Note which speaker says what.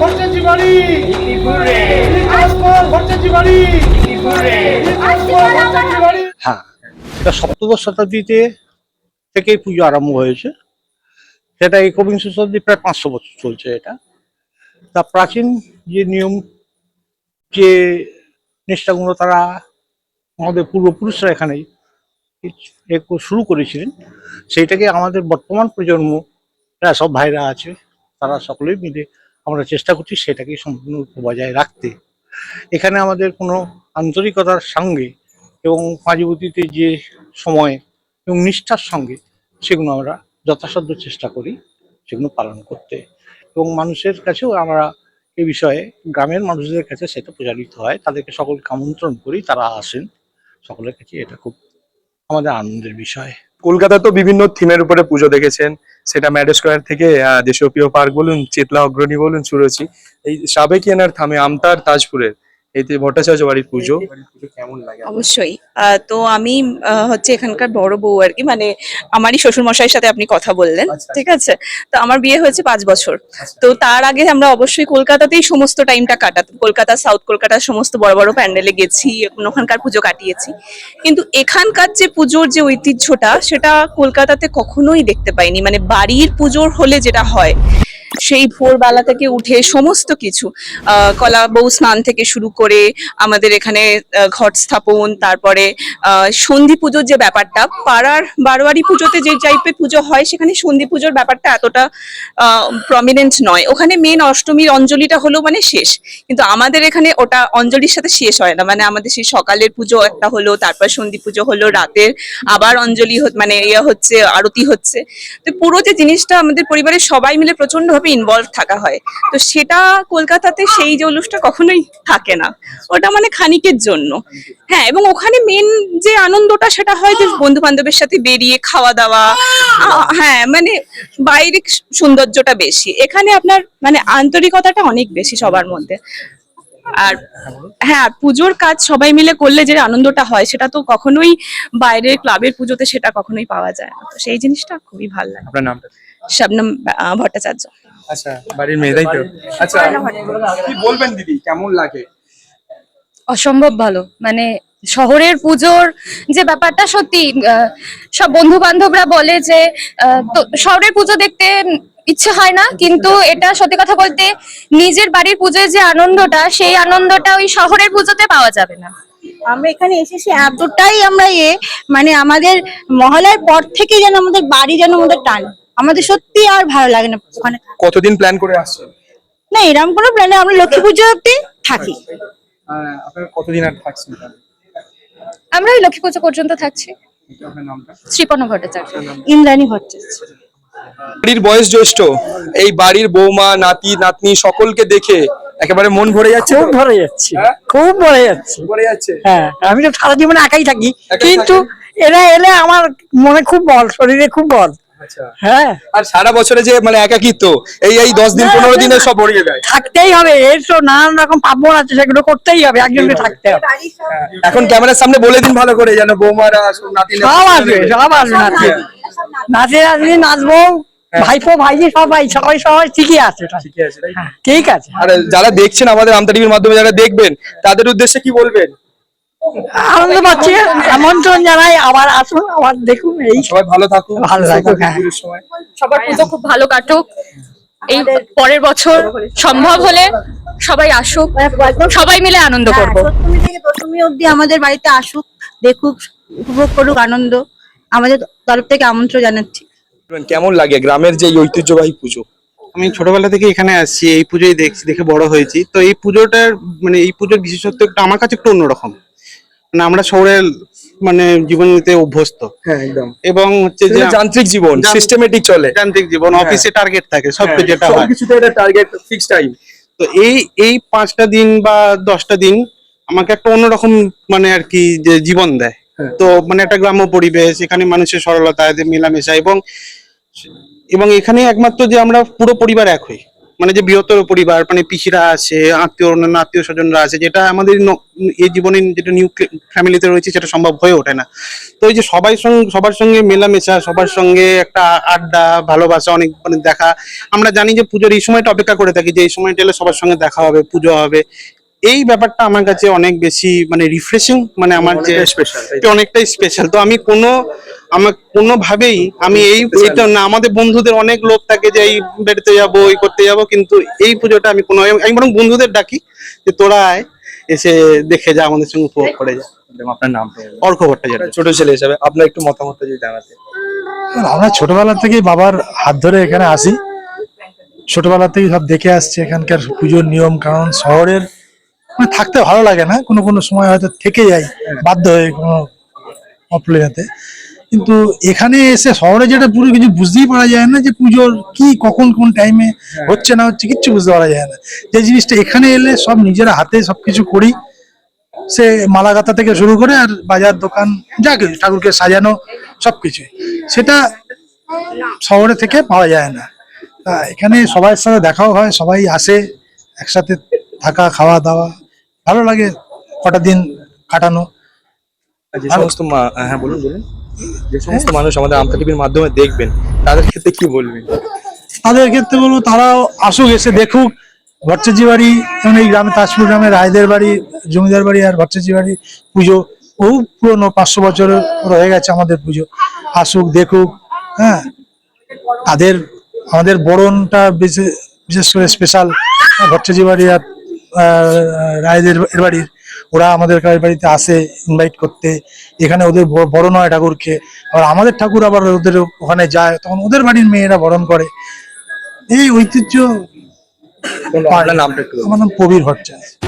Speaker 1: ভট্টাচার্য বাড়ি বাড়ি
Speaker 2: হ্যাঁ এটা সপ্তদশ শতাব্দীতে থেকেই পুজো আরম্ভ হয়েছে। সেটা একবিংশ শতাব্দী প্রায় পাঁচশো বছর চলছে এটা। তা প্রাচীন যে নিয়ম যে নিষ্ঠাগুলো তারা আমাদের পূর্বপুরুষরা এখানে এ শুরু করেছিলেন সেইটাকে আমাদের বর্তমান প্রজন্ম সব ভাইরা আছে তারা সকলেই মিলে আমরা চেষ্টা করছি সেটাকে সম্পূর্ণ বজায় রাখতে। এখানে আমাদের কোনো আন্তরিকতার সঙ্গে এবং পাঁচবতীতে যে সময় এবং নিষ্ঠার সঙ্গে সেগুলো আমরা যথাসাধ্য চেষ্টা করি, সেগুলো পালন করতে। এবং মানুষের কাছেও আমরা এ বিষয়ে, গ্রামের মানুষদের কাছে সেটা প্রচারিত হয়, তাদেরকে সকলকে আমন্ত্রণ করি, তারা আসেন। সকলের কাছে এটা খুব আমাদের আনন্দের বিষয়।
Speaker 3: কলকাতা তো বিভিন্ন থিমের উপরে পুজো দেখেছেন। সেটা ম্যাডো স্কোয়ার থেকে দেশপ্রিয় পার্ক বলুন চেতলা অগ্রণী বলুন সুরচি এই সাবেকিয়ানার থামে আমতার তাজপুরের এই ভট্টাচার্য বাড়ির পুজো। কেমন লাগে?
Speaker 4: অবশ্যই। আহ, তো আমি আহ, হচ্ছে এখানকার বড় বউ আর কি মানে আমারই শ্বশুর মশাইয়ের সাথে আপনি কথা বললেন
Speaker 3: আচ্ছা।
Speaker 4: ঠিক আছে? তো আমার বিয়ে হয়েছে পাঁচ বছর। তো তার আগে আমরা অবশ্যই কলকাতাতেই সমস্ত টাইমটা কাটাতাম। কলকাতা সাউথ কলকাতার সমস্ত বড় বড় প্যান্ডেলে গেছি ওখানকার পুজো কাটিয়েছি। কিন্তু এখানকার যে পুজোর যে ঐতিহ্যটা সেটা কলকাতাতে কখনোই দেখতে পাইনি। মানে বাড়ির পুজোর হলে যেটা হয় সেই ভোরবেলা থেকে উঠে সমস্ত কিছু কলা বউ স্নান থেকে শুরু করে আমাদের এখানে ঘট স্থাপন, তারপরে সন্ধি পুজোর যে ব্যাপারটা, পাড়ার বারোয়ারি পুজোতে যে টাইপের পুজো হয়, সেখানে সন্ধি পুজোর ব্যাপারটা এতটা প্রমিনেন্ট নয়। ওখানে মেন অষ্টমীর অঞ্জলিটা হলো মানে শেষ। কিন্তু আমাদের এখানে ওটা অঞ্জলির সাথে শেষ হয় না। মানে আমাদের সেই সকালের পুজো একটা হলো, তারপর সন্ধি পুজো হলো, রাতের আবার অঞ্জলি মানে ইয়ে হচ্ছে, আরতি হচ্ছে। তো পুরো যে জিনিসটা আমাদের পরিবারের সবাই মিলে প্রচণ্ড ভাবে ইনভলভ থাকা হয়। তো সেটা কলকাতাতে সেই জৌলুসটা কখনোই থাকে না। ওটা মানে খানিকের জন্য। হ্যাঁ এবং ওখানে মেন যে আনন্দটা সেটা হয় যে বন্ধু বান্ধবের সাথে বেরিয়ে খাওয়া দাওয়া। হ্যাঁ মানে বাইরের সৌন্দর্যটা বেশি। এখানে আপনার মানে আন্তরিকতাটা অনেক বেশি সবার মধ্যে। আর হ্যাঁ পুজোর কাজ সবাই মিলে করলে যে আনন্দটা হয় সেটা তো কখনোই বাইরের ক্লাবের পুজোতে সেটা কখনোই পাওয়া যায় না। তো সেই জিনিসটা খুবই ভালো লাগে।
Speaker 3: আপনার নামটা?
Speaker 4: শবনম ভট্টাচার্য।
Speaker 3: আচ্ছা। বাড়ির মেয়ে তাই তো? আচ্ছা কি বলবেন দিদি? কেমন লাগে?
Speaker 5: অসম্ভব ভালো। মানে শহরের পুজোর যে ব্যাপারটা সত্যি আহ, সব বন্ধু বান্ধবরা বলে যে আহ, তো শহরের পুজো দেখতে ইচ্ছে হয় না কিন্তু এটা সত্যি কথা বলতে নিজের বাড়ির পুজোয় যে আনন্দটা সেই আনন্দটা ওই শহরের পুজোতে পাওয়া যাবে না।
Speaker 6: আমরা এখানে এসেছি এতটাই আমরা ইয়ে মানে আমাদের মহলার পর থেকে যেন আমাদের বাড়ি যেন আমাদের টান। আমাদের সত্যি আর ভালো লাগে না ওখানে
Speaker 3: কতদিন প্ল্যান করে আসছেন?
Speaker 6: না এরকম কোনো প্ল্যানে আমরা লক্ষ্মী পুজো অব্দি থাকি।
Speaker 3: আপনারা কতদিন আর থাকছেন
Speaker 5: আমরা ওই লক্ষ্মী পুজো পর্যন্ত থাকছি। শ্রীপর্ণ ভট্টাচার্য।
Speaker 6: ইন্দ্রাণী ভট্টাচার্য।
Speaker 3: বাড়ির বয়স জ্যেষ্ঠ এই বাড়ির বৌমা নাতি নাতনি সকলকে দেখে একেবারে মন ভরে যাচ্ছে
Speaker 7: খুব ভরে যাচ্ছে।
Speaker 3: হ্যাঁ?
Speaker 7: খুব ভরে যাচ্ছে।
Speaker 3: ভরে যাচ্ছে?
Speaker 7: হ্যাঁ আমি তো সারা জীবনে একাই থাকি। কিন্তু এরা এলে আমার মনে খুব বল শরীরে খুব বল। হ্যাঁ।
Speaker 3: আর সারা বছরে যে মানে একাকিত্ব এই এই দশ দিন পনেরো দিনে সব ভরিয়ে দেয়
Speaker 7: থাকতেই হবে এর তো নানান রকম পার্বণ আছে সেগুলো করতেই হবে একজনকে থাকতে হবে।
Speaker 3: এখন ক্যামেরার সামনে বলে দিন ভালো করে যেন বৌমারা নাতি
Speaker 7: সব আসবে সব আসবে নাচে নাচে আসবি নাচবো ভাইপো ভাইজি সবাই সবাই সবাই ঠিকই আছে? হ্যাঁ, ঠিক আছে।
Speaker 3: আর যারা দেখছেন আমাদের আমতা টিভির মাধ্যমে যারা দেখবেন তাদের উদ্দেশ্যে কি বলবেন?
Speaker 7: আনন্দ পাচ্ছি। আমন্ত্রণ জানাই। আবার আসুন আবার দেখুন এই।
Speaker 3: সবাই ভালো থাকুন
Speaker 7: ভালো থাকুক, হ্যাঁ।
Speaker 5: সবার পুজো খুব ভালো কাটুক। এই পরের বছর সম্ভব হলে সবাই আসুক। সবাই মিলে আনন্দ করব।
Speaker 6: হ্যাঁ, সপ্তমী থেকে দশমী অব্দি আমাদের বাড়িতে আসুক দেখুক উপভোগ করুক আনন্দ। আমাদের তরফ থেকে আমন্ত্রণ জানাচ্ছি।
Speaker 3: কেমন লাগে গ্রামের যে ঐতিহ্যবাহী পুজো?
Speaker 8: আমি ছোটবেলা থেকে এখানে আসছি এই পুজোই দেখছি দেখে বড় হয়েছি। তো এই পুজোটার মানে এই পুজোর বিশেষত্ব একটু আমার কাছে একটু অন্যরকম। মানে আমরা শহরের মানে জীবন নিতে অভ্যস্ত।
Speaker 3: হ্যাঁ একদম।
Speaker 8: এবং হচ্ছে যে
Speaker 3: যান্ত্রিক জীবন সিস্টেমেটিক চলে।
Speaker 8: যান্ত্রিক জীবন
Speaker 3: হ্যাঁ।
Speaker 8: অফিসে টার্গেট থাকে সব
Speaker 3: হ্যাঁ,
Speaker 8: যেটা হয়।
Speaker 3: সবকিছুতে একটা টার্গেট ফিক্সড টাইম
Speaker 8: তো এই এই পাঁচটা দিন বা দশটা দিন আমাকে একটা অন্যরকম মানে আর কি যে জীবন দেয়।
Speaker 3: হ্যাঁ।
Speaker 8: তো মানে একটা গ্রাম্য পরিবেশ এখানে মানুষের সরলতা মেলামেশা এবং এবং এখানে একমাত্র যে আমরা পুরো পরিবার এক হই। মানে যে বৃহত্তর পরিবার মানে পিসিরা আছে, আত্মীয়, অন্যান্য আত্মীয় স্বজনরা আছে, যেটা আমাদের এই জীবনে যেটা নিউ ফ্যামিলিতে রয়েছে সেটা সম্ভব হয়ে ওঠে না। তো এই যে সবাই সঙ্গে সবার সঙ্গে মেলামেশা, সবার সঙ্গে একটা আড্ডা, ভালোবাসা, অনেক মানে দেখা, আমরা জানি যে পুজোর এই সময়টা অপেক্ষা করে থাকি যে এই সময়টা এলে সবার সঙ্গে দেখা হবে, পুজো হবে। এই ব্যাপারটা আমার কাছে অনেক বেশি মানে রিফ্রেশিং মানে আমার যে
Speaker 3: স্পেশাল
Speaker 8: অনেকটাই স্পেশাল তো আমি কোনো আমার কোনোভাবেই আমি এই এটা না আমাদের বন্ধুদের অনেক লোক থাকে যে এই বেড়াতে যাব এই করতে যাব কিন্তু এই পুজোটা আমি কোনো আমি বরং বন্ধুদের ডাকি যে তোরা আয় এসে দেখে যা আমাদের সঙ্গে উপভোগ করে যা।
Speaker 3: আপনার
Speaker 8: ভট্টাচার্য।
Speaker 3: ছোট ছেলে হিসাবে আপনার একটু মতামত যদি জানাতে।
Speaker 9: আমরা ছোটবেলা থেকেই বাবার হাত ধরে এখানে আসি। ছোটবেলা থেকেই সব দেখে আসছে এখানকার পুজোর নিয়ম কারণ শহরের মানে থাকতে ভালো লাগে না কোনো কোনো সময় হয়তো থেকে যাই বাধ্য হয়ে কোনো অপ্লেয়াতে কিন্তু এখানে এসে শহরে যেটা পুরো কিছু বুঝতেই পারা যায় না যে পুজোর কি কখন কোন টাইমে হচ্ছে না হচ্ছে কিচ্ছু বুঝতে পারা যায় না। যে জিনিসটা এখানে এলে সব নিজেরা হাতে সবকিছু করি সে মালাগাতা থেকে শুরু করে আর বাজার দোকান যা কিছু ঠাকুরকে সাজানো সব সবকিছু সেটা শহরে থেকে পাওয়া যায় না। তা এখানে সবার সাথে দেখাও হয় সবাই আসে একসাথে থাকা খাওয়া দাওয়া। ভালো লাগে কটা দিন কাটানো।
Speaker 3: যে সমস্ত হ্যাঁ বলুন বলুন। যে সমস্ত মানুষ আমাদের আমতা টিভির মাধ্যমে দেখবেন তাদের ক্ষেত্রে কি বলবেন?
Speaker 9: তাদের ক্ষেত্রে বলব তারাও আসুক এসে দেখুক। ভট্টাচি বাড়ি যেমন এই গ্রামে তাজপুর গ্রামে রায়দের বাড়ি জমিদার বাড়ি আর ভট্টাচি বাড়ি পুজো। বহু পুরনো পাঁচশো বছরের রয়ে গেছে আমাদের পুজো। আসুক দেখুক হ্যাঁ। তাদের আমাদের বরণটা বিশেষ করে স্পেশাল ভট্টাচি বাড়ি আর রায়দের এর বাড়ির ওরা আমাদের বাড়িতে আসে ইনভাইট করতে। এখানে ওদের বড় নয় হয় ঠাকুরকে। আবার আমাদের ঠাকুর আবার ওদের ওখানে যায় তখন ওদের বাড়ির মেয়েরা বরণ করে। এই ঐতিহ্য। আমার নাম প্রবীর ভট্টাচার্য।